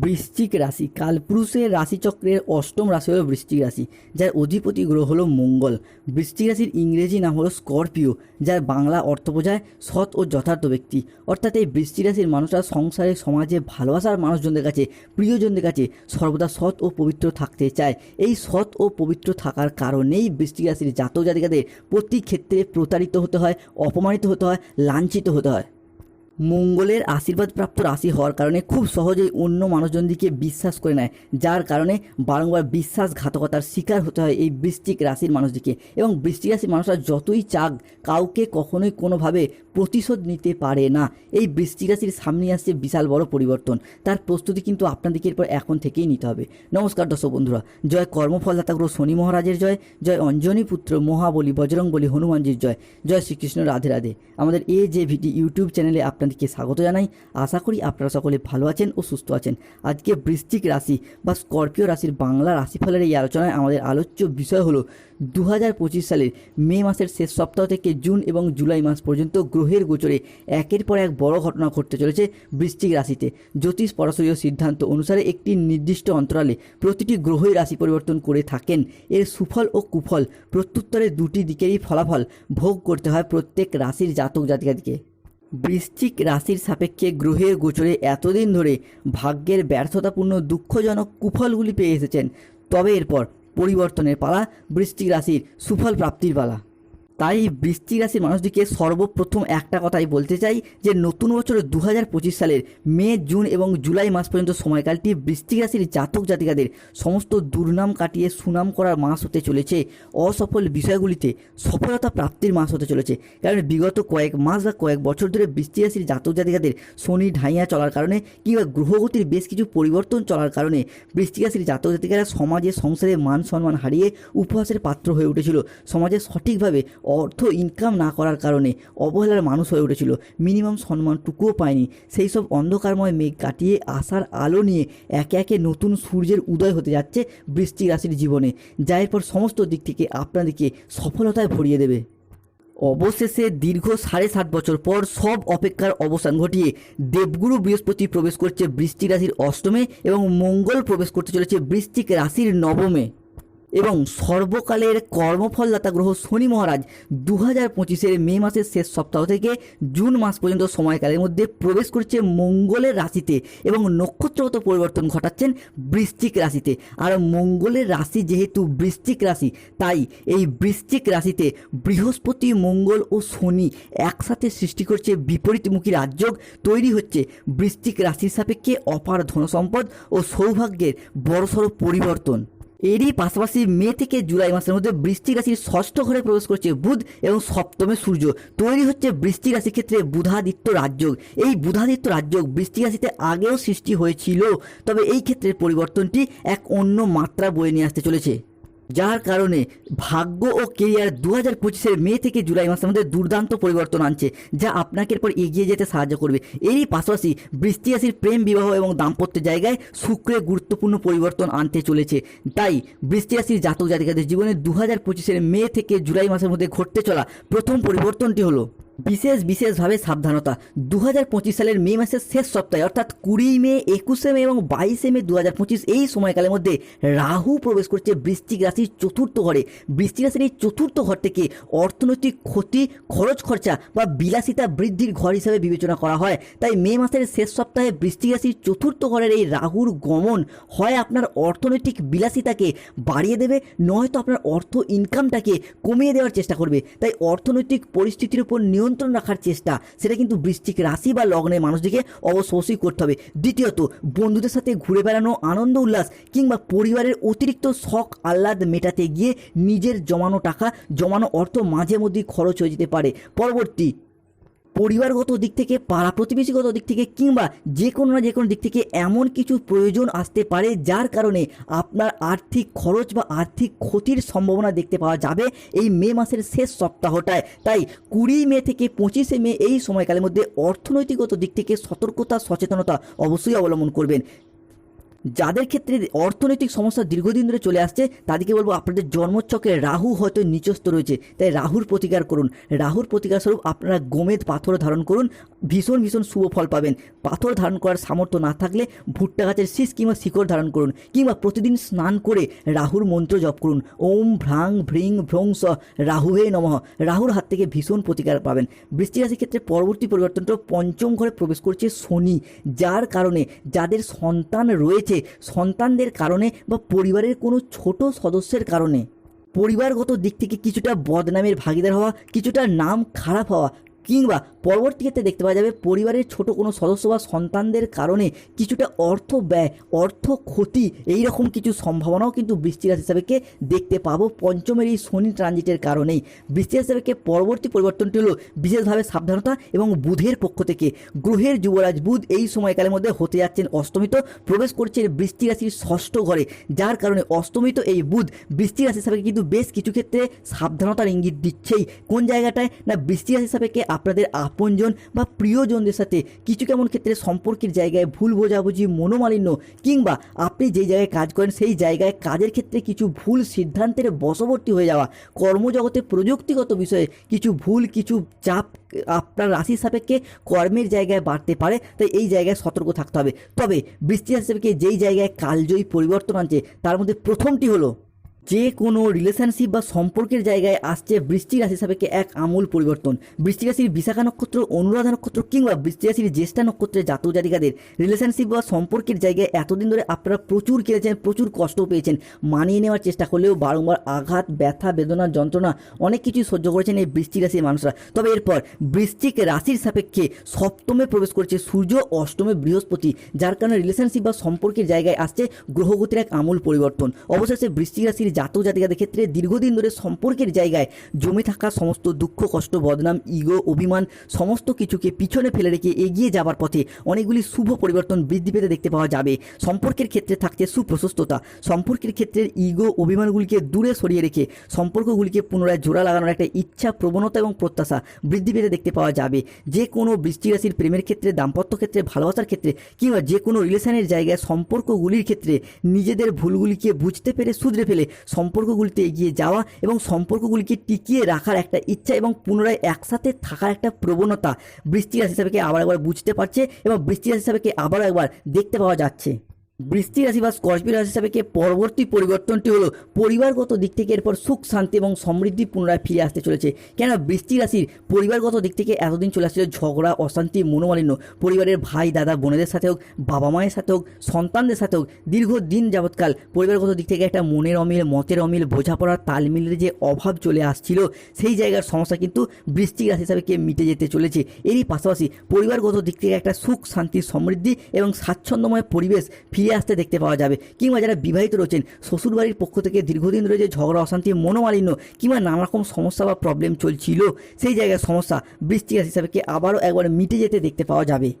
বৃশ্চিক রাশি। কালপুরুষের রাশিচক্রের অষ্টম রাশি হলো বৃশ্চিক রাশি, যার অধিপতি গ্রহ হলো মঙ্গল। বৃশ্চিক রাশির ইংরেজি নাম হলো স্করপিও, যার বাংলা অর্থ বোঝায় সৎ ও যথার্থ ব্যক্তি। অর্থাৎ এই বৃশ্চিক রাশির মানুষরা সংসারে, সমাজে ভালোবাসার মানুষজনদের কাছে, প্রিয়জনদের কাছে সর্বদা সৎ ও পবিত্র থাকতে চায়। এই সৎ ও পবিত্র থাকার কারণেই বৃশ্চিক রাশির জাতক জাতিকাদের প্রতি ক্ষেত্রে প্রতারিত হতে হয়, অপমানিত হতে হয়, লাঞ্ছিত হতে হয়। মঙ্গলের আশীর্বাদপ্রাপ্ত রাশি হওয়ার কারণে খুব সহজেই অন্য মানুষজনদিকে বিশ্বাস করে নেয়, যার কারণে বারংবার বিশ্বাসঘাতকতার শিকার হতে হয় এই বৃষ্টিক রাশির মানুষদিকে। এবং বৃষ্টিক রাশির মানুষরা যতই চাক, কাউকে কখনোই কোনোভাবে প্রতিশোধ নিতে পারে না। এই বৃশ্চিক রাশির সামনে আসছে বিশাল বড় পরিবর্তন। তার প্রস্তুতি কিন্তু আপনাদেরকে এরপর এখন থেকেই নিতে হবে। নমস্কার দর্শক বন্ধুরা, জয় কর্মফলদাতা গ্রহ শনি মহারাজের জয় জয় অঞ্জনী পুত্র মহাবলী বজরং বলি হনুমানজির জয় জয় শ্রীকৃষ্ণ রাধে রাধে। আমাদের এ যে ভিডি ইউটিউব চ্যানেলে আপনাদেরকে স্বাগত জানাই। আশা করি আপনারা সকলে ভালো আছেন ও সুস্থ আছেন। আজকে বৃশ্চিক রাশি বা স্করপিও রাশির বাংলা রাশিফলের এই আলোচনায় আমাদের আলোচ্য বিষয় হলো দু হাজার পঁচিশ সালের মে মাসের শেষ সপ্তাহ থেকে জুন এবং জুলাই মাস পর্যন্ত গ্রহের গোচরে একের পর এক বড় ঘটনা ঘটতে চলেছে বৃশ্চিক রাশিতে। জ্যোতিষ পরাশরীয় সিদ্ধান্ত অনুসারে একটি নির্দিষ্ট অন্তরালে প্রতিটি গ্রহই রাশি পরিবর্তন করে থাকেন। এর সুফল ও কুফল প্রত্যুত্তরে দুটি দিকেরই ফলাফল ভোগ করতে হয় প্রত্যেক রাশির জাতক জাতিকাদিকে। বৃশ্চিক রাশির সাপেক্ষে গ্রহের গোচরে এতদিন ধরে ভাগ্যের ব্যর্থতাপূর্ণ দুঃখজনক কুফলগুলি পেয়ে এসেছেন। তবে এরপর পরিবর্তনের পালা বৃষ্টি রাশির সুফল প্রাপ্তির পালা। তাই বৃশ্চিক রাশির মানুষটিকে সর্বপ্রথম একটা কথাই বলতে চাই যে নতুন বছর দু হাজার পঁচিশ সালের মে, জুন এবং জুলাই মাস পর্যন্ত সময়কালটি বৃশ্চিক রাশির জাতক জাতিকাদের সমস্ত দুর্নাম কাটিয়ে সুনাম করার মাস হতে চলেছে। অসফল বিষয়গুলিতে সফলতা প্রাপ্তির মাস হতে চলেছে। কারণ বিগত কয়েক মাস বা কয়েক বছর ধরে বৃশ্চিক রাশির জাতক জাতিকাদের শনি ঢাইয়া চলার কারণে কিংবা গ্রহগতির বেশ কিছু পরিবর্তন চলার কারণে বৃশ্চিক রাশির জাতক জাতিকারা সমাজে সংসারে মান সম্মান হারিয়ে উপহাসের পাত্র হয়ে উঠেছিল। সমাজে সঠিকভাবে অর্থ ইনকাম না করার কারণে অবহেলার মানুষ হয়ে উঠেছিল। মিনিমাম সম্মানটুকুও পায়নি। সেই সব অন্ধকারময় মেঘ কাটিয়ে আসার আলো নিয়ে একে একে নতুন সূর্যের উদয় হতে যাচ্ছে বৃষ্টি রাশির জীবনে, যা এরপর সমস্ত দিক থেকে আপনাদেরকে সফলতায় ভরিয়ে দেবে। অবশেষে দীর্ঘ সাড়ে সাত বছর পর সব অপেক্ষার অবসান ঘটিয়ে দেবগুরু বৃহস্পতি প্রবেশ করছে বৃষ্টি রাশির অষ্টমে এবং মঙ্গল প্রবেশ করতে চলেছে বৃষ্টিক রাশির নবমে। এবং সর্বকালের কর্মফলদাতা গ্রহ শনি মহারাজ দু হাজার পঁচিশের মে মাসের শেষ সপ্তাহ থেকে জুন মাস পর্যন্ত সময়কালের মধ্যে প্রবেশ করছে মঙ্গলের রাশিতে এবং নক্ষত্রগত পরিবর্তন ঘটাচ্ছেন বৃশ্চিক রাশিতে। আর মঙ্গলের রাশি যেহেতু বৃশ্চিক রাশি, তাই এই বৃশ্চিক রাশিতে বৃহস্পতি, মঙ্গল ও শনি একসাথে সৃষ্টি করছে বিপরীতমুখী রাজযোগ, তৈরি হচ্ছে বৃশ্চিক রাশির সাপেক্ষে অপার ধনসম্পদ ও সৌভাগ্যের বড়সড় পরিবর্তন। এরই পাশাপাশি মে থেকে জুলাই মাসের মধ্যে বৃষ্টিক রাশির ষষ্ঠ ঘরে প্রবেশ করছে বুধ এবং সপ্তমে সূর্য। তৈরি হচ্ছে বৃষ্টিক রাশির ক্ষেত্রে বুধাদিত্য রাজযোগ। এই বুধাদিত্য রাজযোগ বৃষ্টিক রাশিতে আগেও সৃষ্টি হয়েছিল, তবে এই ক্ষেত্রে পরিবর্তনটি এক অন্য মাত্রা বয়ে নিয়ে আসতে চলেছে। যার কারণে ভাগ্য ও কেরিয়ার দু হাজার পঁচিশের মে থেকে জুলাই মাসের মধ্যে দুর্দান্ত পরিবর্তন আনছে, যা আপনাকে এরপর এগিয়ে যেতে সাহায্য করবে। এরই পাশাপাশি বৃষ্টি রাশির প্রেম বিবাহ এবং দাম্পত্যের জায়গায় শুক্রের গুরুত্বপূর্ণ পরিবর্তন আনতে চলেছে। তাই বৃষ্টি রাশির জাতক জাতিকাদের জীবনে দু হাজার পঁচিশের মে থেকে জুলাই মাসের মধ্যে ঘটতে চলা প্রথম পরিবর্তনটি হলো বিশেষ বিশেষভাবে সাবধানতা। দু হাজার পঁচিশ সালের মে মাসের শেষ সপ্তাহে, অর্থাৎ কুড়ি মে, একুশে মে এবং বাইশে মে দু হাজার পঁচিশ এই সময়কালের মধ্যে রাহু প্রবেশ করছে বৃশ্চিক রাশির চতুর্থ ঘরে। বৃশ্চিক রাশির এই চতুর্থ ঘর থেকে অর্থনৈতিক ক্ষতি, খরচ খরচা বা বিলাসিতা বৃদ্ধির ঘর হিসাবে বিবেচনা করা হয়। তাই মে মাসের শেষ সপ্তাহে বৃশ্চিক রাশির চতুর্থ ঘরের এই রাহুর গমন হয় আপনার অর্থনৈতিক বিলাসিতাকে বাড়িয়ে দেবে, নয়তো আপনার অর্থ ইনকামটাকে কমিয়ে দেওয়ার চেষ্টা করবে। তাই অর্থনৈতিক পরিস্থিতির উপর নিয়ন্ত্রণ রাখার চেষ্টা। সেটা কিন্তু বৃষ্টিক রাশি বা লগ্নের মানুষটিকে অবশ্যই করতে হবে। দ্বিতীয়ত, বন্ধুদের সাথে ঘুরে বেড়ানো, আনন্দ, উল্লাস কিংবা পরিবারের অতিরিক্ত শখ, আহ্লাদ মেটাতে গিয়ে নিজের জমানো টাকা, জমানো অর্থ মাঝে মধ্যেই খরচ হয়ে যেতে পারে। পরবর্তী পরিবারগত দিক থেকে পাড়া প্রতিবেশীগত দিক থেকে কিংবা যে কোনো না যে কোনো দিক থেকে এমন কিছু প্রয়োজন আসতে পারে যার কারণে আপনার আর্থিক খরচ বা আর্থিক ক্ষতির সম্ভাবনা দেখতে পাওয়া যাবে এই মে মাসের শেষ সপ্তাহটায়। তাই কুড়ি মে থেকে পঁচিশে মে এই সময়কালের মধ্যে অর্থনৈতিকগত দিক থেকে সতর্কতা, সচেতনতা অবশ্যই অবলম্বন করবেন। যাদের ক্ষেত্রে অর্থনৈতিক সমস্যা দীর্ঘদিন ধরে চলে আসছে, তাদেরকে বলব আপনাদের জন্মচক্রে রাহু হয়তো নিচস্থ রয়েছে। তাই রাহুর প্রতিকার করুন। রাহুর প্রতিকার স্বরূপ আপনারা গোমেদ পাথর ধারণ করুন। ভীষণ ভীষণ শুভ ফল পাবেন। পাথর ধারণ করার সামর্থ্য না থাকলে ভুট্টা গাছের শীষ কিংবা শিকড় ধারণ করুন কিংবা প্রতিদিন স্নান করে রাহুর মন্ত্র জপ করুন। ওম ভ্রাং ভ্রিং ভ্রং স রাহুহে নমঃ। রাহুর হাত থেকে ভীষণ প্রতিকার পাবেন। বৃষ্টি রাশির ক্ষেত্রে পরবর্তী পরিবর্তনটা পঞ্চম ঘরে প্রবেশ করছে শনি, যার কারণে যাদের সন্তান রয়েছে সন্তানদের কারণে বা পরিবারের কোনো ছোট সদস্যের কারণে। পরিবারগত দিক থেকে কিছুটা বদনামের ভাগিদার হওয়া, কিছুটা নাম খারাপ হওয়া কিংবা পরবর্তী ক্ষেত্রে দেখতে পাওয়া যাবে পরিবারের ছোট কোনো সদস্য বা সন্তানদের কারণে কিছুটা অর্থ ব্যয়, অর্থ ক্ষতি এই রকম কিছু সম্ভাবনাও কিন্তু বৃষ্টি রাশি হিসাবেকে দেখতে পাবো পঞ্চমের এই শনি ট্রানজিটের কারণেই। বৃষ্টি হিসাবেকে পরবর্তী পরিবর্তনটি হলো বিশেষভাবে সাবধানতা এবং বুধের পক্ষ থেকে। গ্রহের যুবরাজ বুধ এই সময়কালের মধ্যে হতে যাচ্ছেন অস্তমিত প্রবেশ করছেন বৃষ্টি রাশির ষষ্ঠ ঘরে। যার কারণে অস্তমিত এই বুধ বৃষ্টি রাশি হিসাবে কিন্তু বেশ কিছু ক্ষেত্রে সাবধানতার ইঙ্গিত দিচ্ছেই। কোন জায়গাটায়? না বৃষ্টি রাশি হিসাবে আপনাদের আপনজন বা প্রিয়জনদের সাথে কিছু কেমন ক্ষেত্রে সম্পর্কের জায়গায় ভুল বোঝাবুঝি, মনোমালিন্য কিংবা আপনি যেই জায়গায় কাজ করেন সেই জায়গায় কাজের ক্ষেত্রে কিছু ভুল সিদ্ধান্তের বশবর্তী হয়ে যাওয়া, কর্মজগতে প্রযুক্তিগত বিষয়ে কিছু ভুল, কিছু চাপ আপনার রাশির সাপেক্ষে কর্মের জায়গায় বাড়তে পারে, তাই এই জায়গায় সতর্ক থাকতে হবে। তবে বৃষ্টি সাপেক্ষে যেই জায়গায় কালজয়ী পরিবর্তন আনছে, তার মধ্যে প্রথমটি হলো যে কোনো রিলেশনশিপ বা সম্পর্কের জায়গায় আসছে বৃষ্টি রাশি সাপেক্ষে এক আমূল পরিবর্তন। বৃষ্টি রাশির বিশাখা নক্ষত্র, অনুরাধা নক্ষত্র কিংবা বৃষ্টি রাশির জ্যেষ্ঠা নক্ষত্রের জাতক জাতিকাদের রিলেশনশিপ বা সম্পর্কের জায়গায় এতদিন ধরে আপনারা প্রচুর কেড়েছেন প্রচুর কষ্ট পেয়েছেন। মানিয়ে নেওয়ার চেষ্টা করলেও বারংবার আঘাত, ব্যথা, বেদনা, যন্ত্রণা অনেক কিছুই সহ্য করেছেন এই বৃষ্টি রাশির মানুষরা। তবে এরপর বৃষ্টিক রাশির সাপেক্ষে সপ্তমে প্রবেশ করেছে সূর্য, অষ্টমে বৃহস্পতি, যার কারণে রিলেশনশিপ বা সম্পর্কের জায়গায় আসছে গ্রহগতির এক আমূল পরিবর্তন। অবশেষে বৃষ্টি রাশির জাতক ক্ষেত্রে দীর্ঘদিন ধরে সম্পর্কের জায়গায় জমে থাকা সমস্ত দুঃখ, কষ্ট, বদনাম, ইগো, অভিমান, সমস্ত কিছুকে পিছনে ফেলে রেখে এগিয়ে যাবার পথে অনেকগুলি শুভ পরিবর্তন বৃদ্ধি পেতে দেখতে পাওয়া যাবে। সম্পর্কের ক্ষেত্রে থাকছে সুপ্রশস্ততা। সম্পর্কের ক্ষেত্রে ইগো, অভিমানগুলিকে দূরে সরিয়ে রেখে সম্পর্কগুলিকে পুনরায় জোড়া লাগানোর একটা ইচ্ছা, প্রবণতা এবং প্রত্যাশা বৃদ্ধি পেতে দেখতে পাওয়া যাবে। যে কোনো বৃষ্টি রাশির প্রেমের ক্ষেত্রে, দাম্পত্য ক্ষেত্রে, ভালোবাসার ক্ষেত্রে কিংবা যে কোনো রিলেশনের জায়গায় সম্পর্কগুলির ক্ষেত্রে নিজেদের ভুলগুলিকে বুঝতে পেরে শুধরে ফেলে সম্পর্কগুলিতে এগিয়ে যাওয়া এবং সম্পর্কগুলিকে টিকিয়ে রাখার একটা ইচ্ছা এবং পুনরায় একসাথে থাকার একটা প্রবণতা বৃষ্টি রাশি হিসাবে আবার একবার বুঝতে পারছে এবং বৃষ্টি রাশি হিসাবে আবার একবার দেখতে পাওয়া যাচ্ছে। বৃষ্টি রাশি বা স্কর্পিও রাশি হিসাবে পরবর্তী পরিবর্তনটি হলো পরিবারগত দিক থেকে এরপর সুখ, শান্তি এবং সমৃদ্ধি পুনরায় ফিরে আসতে চলেছে? কেন বৃষ্টি রাশির পরিবারগত দিক থেকে এতদিন চলে আসছিল ঝগড়া, অশান্তি, মনোমালিন্য। পরিবারের ভাই, দাদা, বোনেদের সাথে হোক, বাবা মায়ের সাথে হোক, সন্তানদের সাথে হোক, দীর্ঘদিন যাবৎকাল পরিবারগত দিক থেকে একটা মনের অমিল, মতের অমিল, বোঝাপড়ার তালমিলের যে অভাব চলে আসছিল, সেই জায়গার সমস্যা কিন্তু বৃষ্টি রাশি হিসাবে মিটে যেতে চলেছে? এরই পাশাপাশি পরিবারগত দিক থেকে একটা সুখ, শান্তি, সমৃদ্ধি এবং স্বাচ্ছন্দ্যময় পরিবেশ ফিরে আসতে দেখতে পাওয়া যাবে। কিংবা যারা বিবাহিত রয়েছেন, শ্বশুরবাড়ির পক্ষ থেকে দীর্ঘদিন রয়েছে ঝগড়া, অশান্তি, মনোমালিন্য কিংবা নানারকম সমস্যা বা প্রবলেম চলছিল, সেই জায়গায় সমস্যা বৃষ্টি হিসাবে আবারও একবার মিটে যেতে দেখতে পাওয়া যাবে।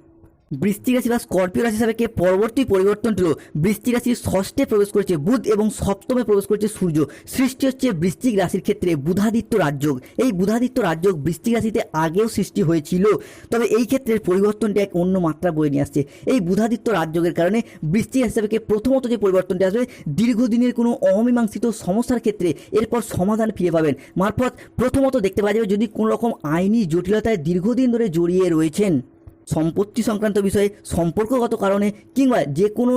বৃষ্টিক রাশি বা স্করপিও রাশি হিসাবে পরবর্তী পরিবর্তনটি হলো? বৃষ্টিক রাশির ষষ্ঠে প্রবেশ করেছে বুধ এবং সপ্তমে প্রবেশ করেছে সূর্য। সৃষ্টি হচ্ছে বৃষ্টিক রাশির ক্ষেত্রে বুধাদিত্য রাজযোগ। এই বুধাদিত্য রাজযোগ বৃষ্টিক রাশিতে আগেও সৃষ্টি হয়েছিল, তবে এই ক্ষেত্রে পরিবর্তনটি এক অন্য মাত্রা বয়ে নিয়ে আসছে। এই বুধাদিত্য রাজযোগের কারণে বৃষ্টিক রাশি হিসাবে প্রথমত যে পরিবর্তনটি আসবে, দীর্ঘদিনের কোনো অমীমাংসিত সমস্যার ক্ষেত্রে এরপর সমাধান ফিরে পাবেন। মারফত প্রথমত দেখতে পাওয়া যাবে যদি কোনো রকম আইনি জটিলতায় দীর্ঘদিন ধরে জড়িয়ে রয়েছেন। সম্পত্তি সংক্রান্ত বিষয়ে সম্পর্কগত কারণে কিংবা যে কোনো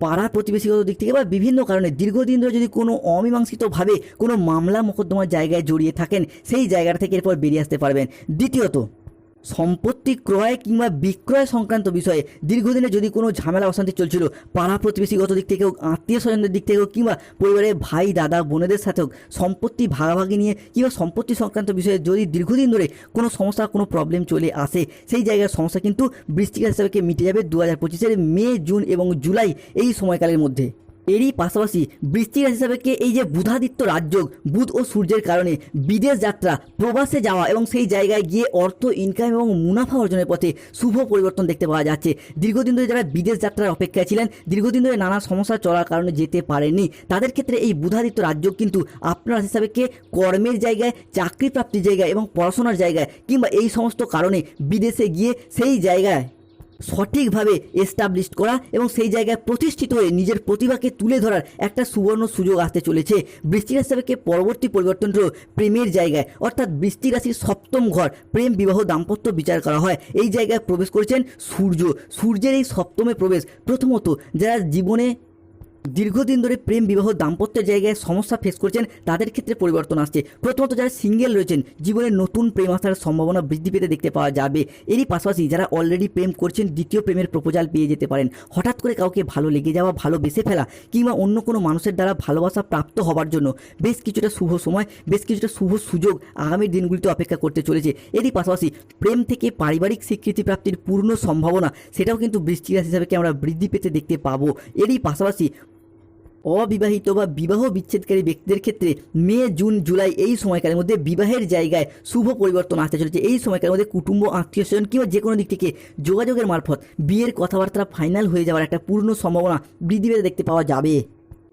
পাড়া প্রতিবেশীগত দিক থেকে বা বিভিন্ন কারণে দীর্ঘদিন ধরে যদি কোনো অমীমাংসিতভাবে কোনো মামলা মোকদ্দমার জায়গায় জড়িয়ে থাকেন, সেই জায়গাটা থেকে এরপর বেরিয়ে আসতে পারবেন। দ্বিতীয়ত সম্পত্তি ক্রয় কিংবা বিক্রয় সংক্রান্ত বিষয়ে দীর্ঘদিনে যদি কোনো ঝামেলা অশান্তি চলছিল, পাড়া প্রতিবেশীগত দিক থেকে হোক আত্মীয় স্বজনদের দিক থেকে হোক কিংবা পরিবারের ভাই, দাদা, বোনেদের সাথে হোক সম্পত্তি ভাগাভাগি নিয়ে কিংবা সম্পত্তি সংক্রান্ত বিষয়ে যদি দীর্ঘদিন ধরে কোনো সমস্যা কোনো প্রবলেম চলে আসে, সেই জায়গার সমস্যা কিন্তু বৃষ্টিকাল হিসাবে মিটে যাবে দু হাজার পঁচিশের মে, জুন এবং জুলাই এই সময়কালের মধ্যে। এরই পাশাপাশি বৃষ্টিক রাশি হিসাবে এই যে বুধাদিত্য রাজযোগ, বুধ ও সূর্যের কারণে বিদেশ যাত্রা, প্রবাসে যাওয়া এবং সেই জায়গায় গিয়ে অর্থ ইনকাম এবং মুনাফা অর্জনের পথে শুভ পরিবর্তন দেখতে পাওয়া যাচ্ছে। দীর্ঘদিন ধরে যারা বিদেশ যাত্রার অপেক্ষায় ছিলেন, দীর্ঘদিন ধরে নানা সমস্যা চলার কারণে যেতে পারেননি। তাদের ক্ষেত্রে এই বুধাদিত্য রাজযোগ কিন্তু আপনার রাশি হিসাবে কর্মের জায়গায় চাকরি প্রাপ্তির জায়গায় এবং পড়াশোনার জায়গায় কিংবা এই সমস্ত কারণে বিদেশে গিয়ে সেই জায়গায় সঠিকভাবে এস্টাবলিশ করা এবং সেই জায়গায় প্রতিষ্ঠিত হয়ে নিজের প্রতিভাকে তুলে ধরার একটা সুবর্ণ সুযোগ আসতে চলেছে। বৃষ্টি রাশি সাপেক্ষে পরবর্তী পরিবর্তন হল প্রেমের জায়গায়। অর্থাৎ বৃষ্টি রাশির সপ্তম ঘর, প্রেম, বিবাহ, দাম্পত্য বিচার করা হয়। এই জায়গায় প্রবেশ করেছেন সূর্য। সূর্যের এই সপ্তমে প্রবেশ প্রথমত যারা জীবনে দীর্ঘদিন ধরে প্রেম, বিবাহ, দাম্পত্যের জায়গায় সমস্যা ফেস করছেন, তাদের ক্ষেত্রে পরিবর্তন আসছে। প্রথমত যারা সিঙ্গেল রয়েছেন, জীবনে নতুন প্রেম আসার সম্ভাবনা বৃদ্ধি পেতে দেখতে পাওয়া যাবে। এরই পাশাপাশি যারা অলরেডি প্রেম করছেন, দ্বিতীয় প্রেমের প্রপোজাল পেয়ে যেতে পারেন। হঠাৎ করে কাউকে ভালো লেগে যাওয়া, ভালো বেসে ফেলা কিংবা অন্য কোনো মানুষের দ্বারা ভালোবাসা প্রাপ্ত হবার জন্য বেশ কিছুটা শুভ সময়, বেশ কিছুটা শুভ সুযোগ আগামী দিনগুলিতে অপেক্ষা করতে চলেছে। এরই পাশাপাশি প্রেম থেকে পারিবারিক স্বীকৃতি প্রাপ্তির পূর্ণ সম্ভাবনা, সেটাও কিন্তু বৃষ্টি রাশি হিসাবে আমরা বৃদ্ধি পেতে দেখতে পাবো। এরই পাশাপাশি অবিবাহিত বা বিবাহ বিচ্ছেদকারী ব্যক্তিদের ক্ষেত্রে মে, জুন, জুলাই এই সময়কালের মধ্যে বিবাহের জায়গায় শুভ পরিবর্তন আসতে চলেছে। এই সময়কালের মধ্যে কুটুম্ব, আত্মীয় স্বজন কিংবা যে কোনো দিক থেকে যোগাযোগের মারফত বিয়ের কথাবার্তা ফাইনাল হয়ে যাওয়ার একটা পূর্ণ সম্ভাবনা বৃদ্ধি দেখতে পাওয়া যাবে।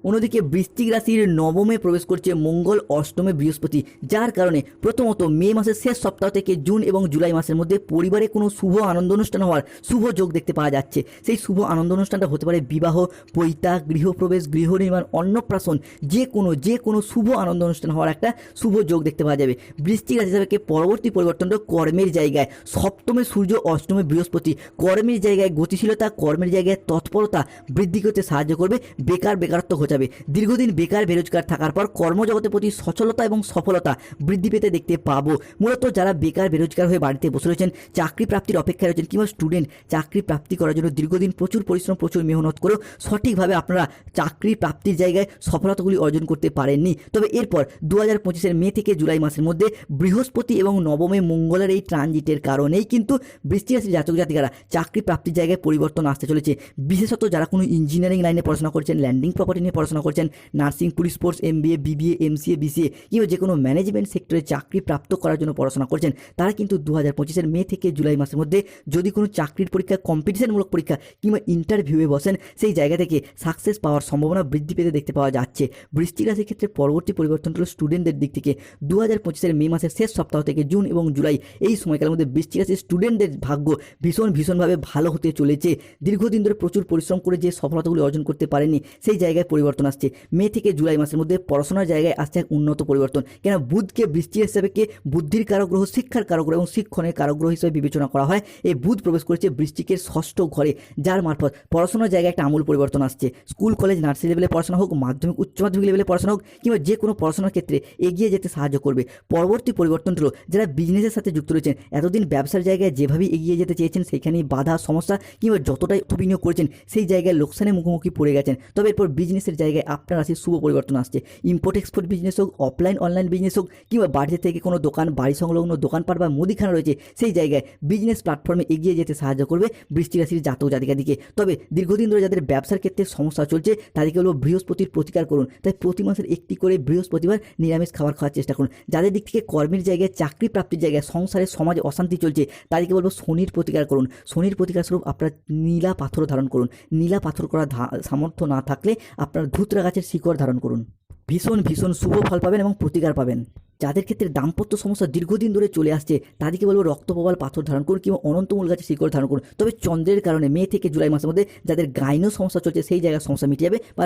অন্যদিকে বৃশ্চিক রাশির নবমে প্রবেশ করছে মঙ্গল অষ্টমে বৃহস্পতি, যার কারণে প্রথমত মে মাসের শেষ সপ্তাহ থেকে জুন এবং জুলাই মাসের মধ্যে পরিবারে কোনো শুভ আনন্দ অনুষ্ঠান হওয়ার শুভ যোগ দেখতে পাওয়া যাচ্ছে। সেই শুভ আনন্দ অনুষ্ঠানটা হতে পারে বিবাহ পৈতা গৃহপ্রবেশ, গৃহ নির্মাণ, অন্নপ্রাশন, যে কোনো যে কোনো শুভ আনন্দ অনুষ্ঠান হওয়ার একটা শুভ যোগ দেখতে পাওয়া যাবে। বৃষ্টিক রাশি হিসাবে পরবর্তী পরিবর্তনটা কর্মের জায়গায়। সপ্তমে সূর্য, অষ্টমে বৃহস্পতি, কর্মের জায়গায় গতিশীলতা, কর্মের জায়গায় তৎপরতা বৃদ্ধি করতে সাহায্য করবে, বেকার, বেকারত্ব ঘটাবে দীর্ঘদিন বেকার, বেরোজগার থাকার পর কর্মজগতের প্রতি সচলতা এবং সফলতা বৃদ্ধি পেতে দেখতে পাবো। মূলত যারা বেকার, বেরোজগার হয়ে বাড়িতে বসে রয়েছেন, চাকরি প্রাপ্তির অপেক্ষায় রয়েছেন কিংবা স্টুডেন্ট চাকরি প্রাপ্তি করার জন্য দীর্ঘদিন প্রচুর পরিশ্রম, প্রচুর মেহনত করেও সঠিকভাবে আপনারা চাকরি প্রাপ্তির জায়গায় সফলতাগুলি অর্জন করতে পারেননি। তবে এরপর দু হাজার পঁচিশের মে থেকে জুলাই মাসের মধ্যে বৃহস্পতি এবং নবমে মঙ্গলের এই ট্রানজিটের কারণেই কিন্তু বৃষ্টি রাশির জাতক জাতিকারা চাকরি প্রাপ্তির জায়গায় পরিবর্তন আসতে চলেছে। বিশেষত যারা কোনো ইঞ্জিনিয়ারিং লাইনে পড়াশোনা করছেন ল্যান্ডিং প্রপার্টি নিয়ে পড়াশোনা করছেন। Nursing, police force M BA BBA, MCA, BCA কিংবা যে কোনো ম্যানেজমেন্ট সেক্টরে চাকরি প্রাপ্ত করার জন্য পড়াশোনা করছেন। তারা কিন্তু দু হাজার পঁচিশের মে থেকে জুলাই মাসের মধ্যে যদি কোনো চাকরির পরীক্ষা, কম্পিটিশনমূলক পরীক্ষা কিংবা ইন্টারভিউয়ে বসেন, সেই জায়গা থেকে সাকসেস পাওয়ার সম্ভাবনা বৃদ্ধি পেতে দেখতে পাওয়া যাচ্ছে। বৃষ্টি রাশির ক্ষেত্রে পরবর্তী পরিবর্তন হলো স্টুডেন্টদের দিক থেকে। দু হাজার পঁচিশের মে মাসের শেষ সপ্তাহ থেকে জুন এবং জুলাই এই সময়কালের মধ্যে বৃষ্টি রাশির স্টুডেন্টদের ভাগ্য ভীষণ ভীষণভাবে ভালো হতে চলেছে। দীর্ঘদিন ধরে প্রচুর পরিশ্রম করে যে সফলতাগুলি অর্জন করতে পারেনি সেই জায়গায় পরিবর্তন আসছে। মে থেকে জুলাই মাসের মধ্যে পড়াশোনার জায়গায় আসছে এক উন্নত পরিবর্তন। কেন বুধকে বৃষ্টি হিসেবে কে বুদ্ধির কারক গ্রহ শিক্ষার কারক গ্রহ এবং শিক্ষণের কারক গ্রহ হিসেবে বিবেচনা করা হয়। এই বুধ প্রবেশ করেছে বৃষ্টিকে ষষ্ঠ ঘরে, যার মারফত পড়াশোনার জায়গায় একটা আমূল পরিবর্তন আসছে। স্কুল, কলেজ নার্সারি লেভেলে পড়াশোনা হোক, মাধ্যমিক, উচ্চ মাধ্যমিক লেভেলে পড়াশোনা হোক, কিংবা যে কোনো পড়াশোনার ক্ষেত্রে এগিয়ে যেতে সাহায্য করবে। পরবর্তী পরিবর্তন হলো যারা বিজনেসের সাথে যুক্ত রয়েছেন, এতদিন ব্যবসার জায়গায় যেভাবে এগিয়ে যেতে চেয়েছেন সেখানেই বাধা, সমস্যা কিংবা যতটাই বিনিয়োগ করেছেন, সেই জায়গায় লোকসানের মুখোমুখি পড়ে গেছেন। তবে এরপর বিজনেসের জায়গায় আপনার রাশির শুভ পরিবর্তন আসছে। ইম্পোর্ট এক্সপোর্ট বিজনেস হোক অফলাইন অনলাইন বিজনেস হোক, কিংবা বাড়িতে থেকে কোনো দোকান, বাড়ি সংলগ্ন দোকানপাট বা মুদিখানা রয়েছে, সেই জায়গায় বিজনেস প্ল্যাটফর্মে এগিয়ে যেতে সাহায্য করবে বৃষ্টি রাশির জাতক জাতিকাদিকে তবে দীর্ঘদিন ধরে যাদের ব্যবসার ক্ষেত্রে সমস্যা চলছে, তাদেরকে বলব বৃহস্পতির প্রতিকার করুন। তাই প্রতি মাসের একটি করে বৃহস্পতিবার নিরামিষ খাবার খাওয়ার চেষ্টা করুন। যাদের দিক থেকে কর্মের জায়গায়, চাকরি প্রাপ্তির জায়গায়, সংসারে সমাজে অশান্তি চলছে, তাদেরকে বলব শনির প্রতিকার করুন। শনির প্রতিকার স্বরূপ আপনার নীলা পাথর ধারণ করুন। নীলা পাথর করার ধা- সামর্থ্য না থাকলে আপনার ধুতরা গাছের শিকড় ধারণ করুন। ভীষণ ভীষণ শুভ ফল পাবেন এবং প্রতিকার পাবেন। যাদের ক্ষেত্রে দাম্পত্য সমস্যা দীর্ঘদিন ধরে চলে আসছে, তাদেরকে বলব রক্তপ্রবাল পাথর ধারণ করুন কিংবা অনন্তমূল গাছের শিকড় ধারণ করুন। তবে চন্দ্রের কারণে মে থেকে জুলাই মাসের মধ্যে যাদের গাইনো সমস্যা চলছে, সেই জায়গায় সমস্যা মিটে যাবে বা